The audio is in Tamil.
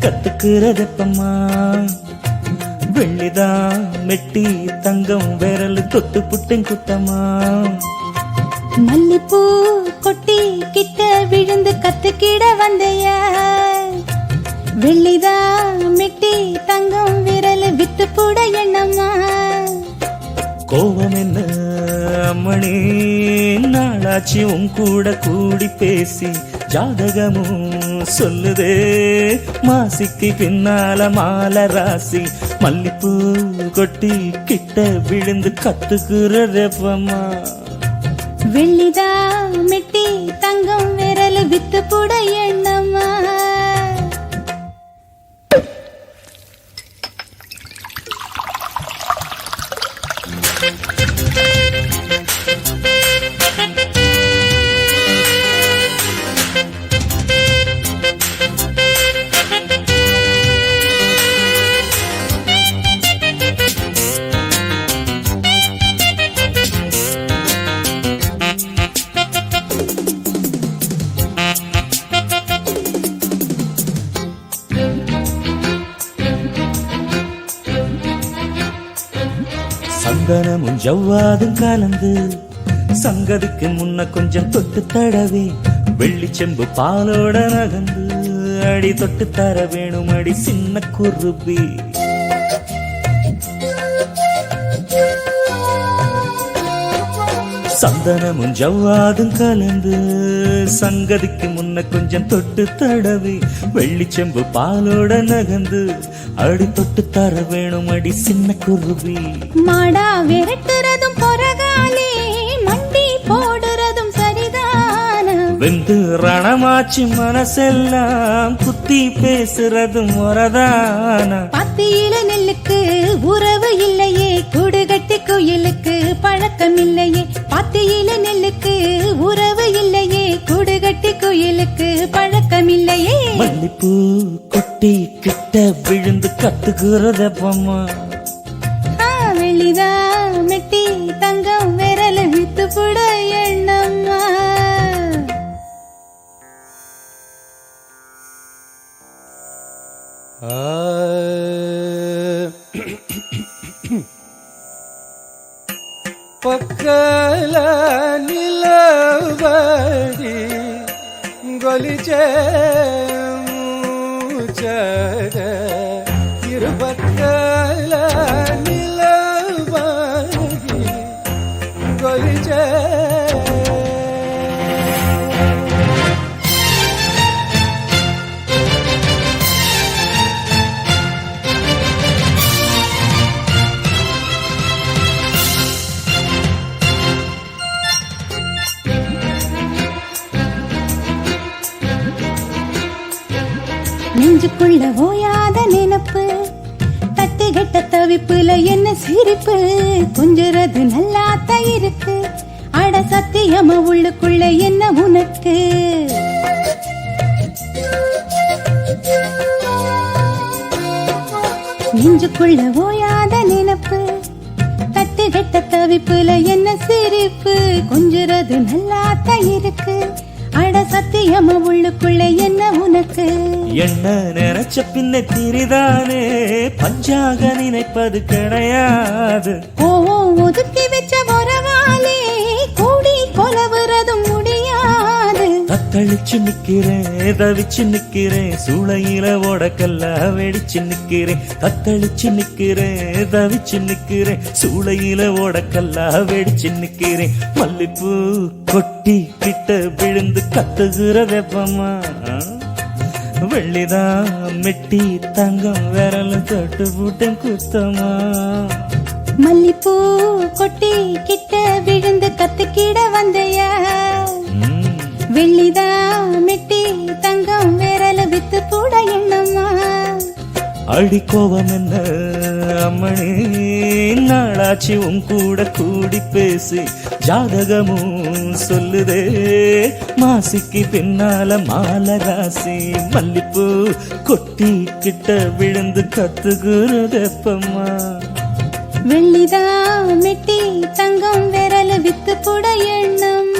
கத்துக்கிறதப்பம்மா வெள்ளிதான் மெட்டி தங்கம் விரல் தொட்டு புட்டேன் குத்தம்மா மல்லிப்பூ கொட்டி கிட்ட விழுந்து கத்துக்கிட வந்தைய. வெள்ளிதா மெட்டி தங்கம் விரல் வித்து போட எண்ணம்மா கோபம் என்ன அம்மணி? நாளாச்சு உன் கூட கூடி பேசி ஜாதகமும் சொல்லுதே. மாசிக்கு பின்னால மாலை ராசி. மல்லிப்பூ கொட்டி கிட்ட விழுந்து கத்துக்குற ரெப்பமா வெள்ளிதா மெட்டி தங்கம் விரல் வித்து போட சந்தனமும் ஜவ்வாதும் கலந்து சங்கதிக்கு முன்ன கொஞ்சம் தொட்டு தடவே வெள்ளிச்செம்பு பாலோட நகந்து அடி தொட்டு தர வேணும் அடி சின்ன குருபி சந்தனமும் ஜவ்வாதும் கலந்து சங்கதிக்கு முன்ன கொஞ்சம் தொட்டு தடவி வெள்ளிச்செம்பு பாலோட நகந்து அடி தொட்டு தர வேணும் அடி சின்ன குருவி. மாடா விரட்டுறதும் பொறகாலே மண்டி போடுறதும் சரிதான. வெந்து ரணமாச்சு மனசெல்லாம் குத்தி பேசுறதும் முறதானா பத்தியில நெல்லுக்கு உறவு இல்லையே கூடுகட்டி குயிலுக்கு பழக்கம் இல்லையே மல்லிப்பூ கொட்டி கிட்ட விழுந்து கத்துகிறது பொம்மா வெள்ளிதா மெட்டி தங்கம் விரல வித்து புட எண்ணம்மா. பக்கல நிலவடி கொலிச்சே ஜக இருபத்தல நிலவாகி கொலிஜக நெஞ்சுக்குள்ள ஓயாத நினப்பு. தட்டுகட்ட தவிப்புல என்ன சிரிப்பு? கொஞ்சுறது நல்லாத்தான் இருக்கு அட சத்தியமா உள்ளுக்குள்ள என்ன உனக்கு? நெஞ்சுக்குள்ள ஓயாத நினப்பு. தட்டுகட்ட தவிப்புல என்ன சிரிப்பு? கொஞ்சுறது நல்லாத்தான் இருக்கு அட சத்தியமா உள்ளுக்குள்ள என்ன உனக்கு? என்ன நினைச்ச பின்ன திரிதானே? பஞ்சாக நினைப்பது கிடையாது. கோவம் ஒதுக்கி வச்ச உறவாலே கூடி கொலவுறதும் முடியாது. தத்தளிச்சு நிக்கிறேன் தவிச்சு நிக்கிறேன் சூளையில ஓடக்கல்ல வெடிச்சு நிக்கிறேன். தத்தளிச்சு நிக்கிறேன் தவிச்சு நிக்கிறேன் சூளையில ஓடக்கல்ல வெடிச்சு நிக்கிறேன். மல்லிப்பூ கொட்டி கிட்ட விழுந்து கத்துகிற வெப்பமா? வெள்ளிதான் மெட்டி தங்கம் விரல தொட்டு போட்டேன் குத்தமா? மல்லிப்பூ கொட்டி கிட்ட விழுந்து கத்துக்கிட வந்தையா? ம். வெள்ளிதா மெட்டி தங்கம் விரல வித்து கூட எண்ணம்மா அடி கோபம் என்ன அம்மணி? நாளாச்சு உன் கூட கூடி பேசி ஜாதகமும் சொல்லுதே. மாசிக்கு பின்னால மாலை ராசி மல்லிப்பூ கொட்டி கிட்ட விழுந்து கத்துகுறதப்பம்மா வெள்ளிதா மெட்டி தங்கம் விரல வித்து கூட எண்ணம்.